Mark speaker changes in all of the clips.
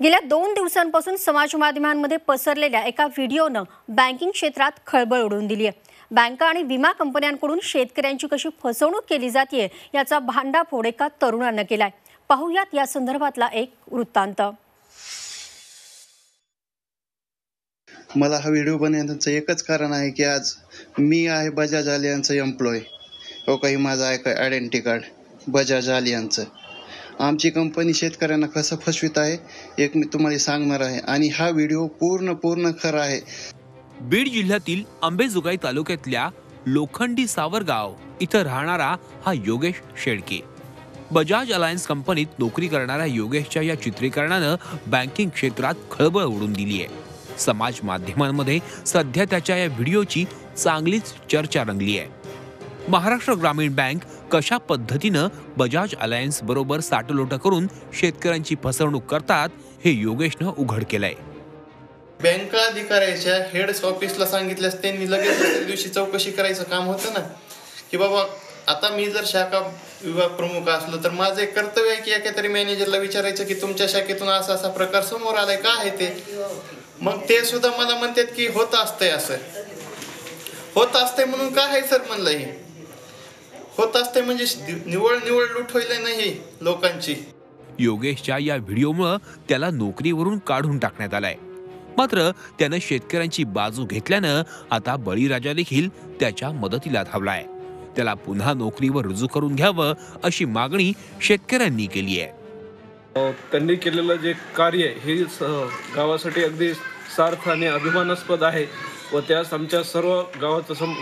Speaker 1: गेल्या दोन दिवसांपासून समाज माध्यमांमध्ये पसरलेल्या एका व्हिडिओनं बँकिंग क्षेत्रात खळबळ उडवून दिली आहे. बँका आणि विमा कंपन्यांकडून शेतकऱ्यांची कशी फसवणूक केली जाते याचा भांडाफोड एका तरुणानं केलाय. पाहूयात या संदर्भातला एक वृत्तांत.
Speaker 2: मला हा व्हिडिओ बनवण्याचं एकच कारण आहे की आज मी आहे बजाज आलियांचं एम्प्लॉय हो काही माझं आहे का आयडेंटिटी कार्ड बजाज आलियांचं आमची कंपनी शेतकऱ्यांना कसं फसवित आहे एक मी तुम्हाला सांगणार आहे. आणि हा व्हिडिओ पूर्ण पूर्ण खरा आहे.
Speaker 3: बीड जिल्ह्यातील अंबेजोगाई तालुक्यातल्या लोखंडी सावरगाव इथं राहणारा हा योगेश शेळके. बजाज अलायन्स कंपनीत नोकरी करणाऱ्या योगेशच्या या चित्रीकरणानं बँकिंग क्षेत्रात खळबळ उडून दिली आहे समाज माध्यमांमध्ये सध्या त्याच्या या व्हिडिओची चांगलीच चर्चा रंगली आहे महाराष्ट्र ग्रामीण बँक कशा पद्धतीनं बजाज अलायन्स बरोबर साटलोट करून शेतकऱ्यांची फसवणूक करतात हे योगेशनं उघड केलंय.
Speaker 2: बँका अधिकाऱ्याच्या हेड ऑफिसला सांगितल्यास त्यांनी लगेच दिवशी चौकशी करायचं काम होतं ना? की बाबा आता मी जर शाखा विभाग प्रमुख असलो तर माझं एक कर्तव्य आहे की एका तरी मॅनेजरला विचारायचं की तुमच्या शाखेतून असा असा प्रकार समोर आलाय का आहे ते? मग ते सुद्धा मला म्हणतात की होत असतंय असं. होत असतंय म्हणून का आहे सर म्हणलं हे? होत असते म्हणजे निवळ निवळ लूट होईल नाही लोकांची.
Speaker 3: योगेशच्या या व्हिडिओमुळं त्याला नोकरीवरून काढून टाकण्यात आलाय. मात्र त्यानं शेतकऱ्यांची बाजू घेतल्यानं आता बळीराजा देखील त्याच्या मदतीला धावलाय. त्याला पुन्हा नोकरीवर रुजू करून घ्यावं अशी मागणी शेतकऱ्यांनी केली आहे.
Speaker 4: त्यांनी केलेलं जे कार्य आहे हे स- गावासाठी अगदी सार्थ आणि अभिमानास्पद आहे व त्यास आमच्या सर्व गावाचा सम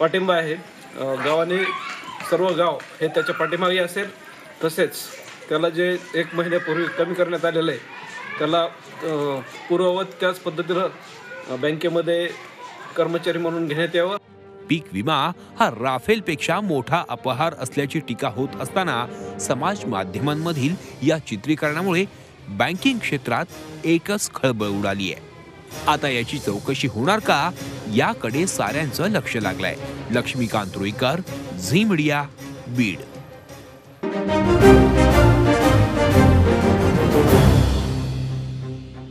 Speaker 4: पाठिंबा आहे. गावाने सर्व गाव हे त्याच्या पाठीमागे असेल. तसेच त्याला जे एक महिन्यापूर्वी कमी करण्यात आलेलं आहे त्याला पूर्ववत त्याच पद्धतीनं बँकेमध्ये कर्मचारी म्हणून घेण्यात यावं.
Speaker 3: पीक विमा हा राफेलपेक्षा मोठा अपहार असल्याची टीका होत असताना समाज माध्यमांमधील या चित्रीकरणामुळे बँकिंग क्षेत्रात एकच खळबळ उडाली आहे. आता याची चौकशी होणार का? याकडे साऱ्यांचं लक्ष लागलंय. Laxmikant Ruikar Zee media Beed.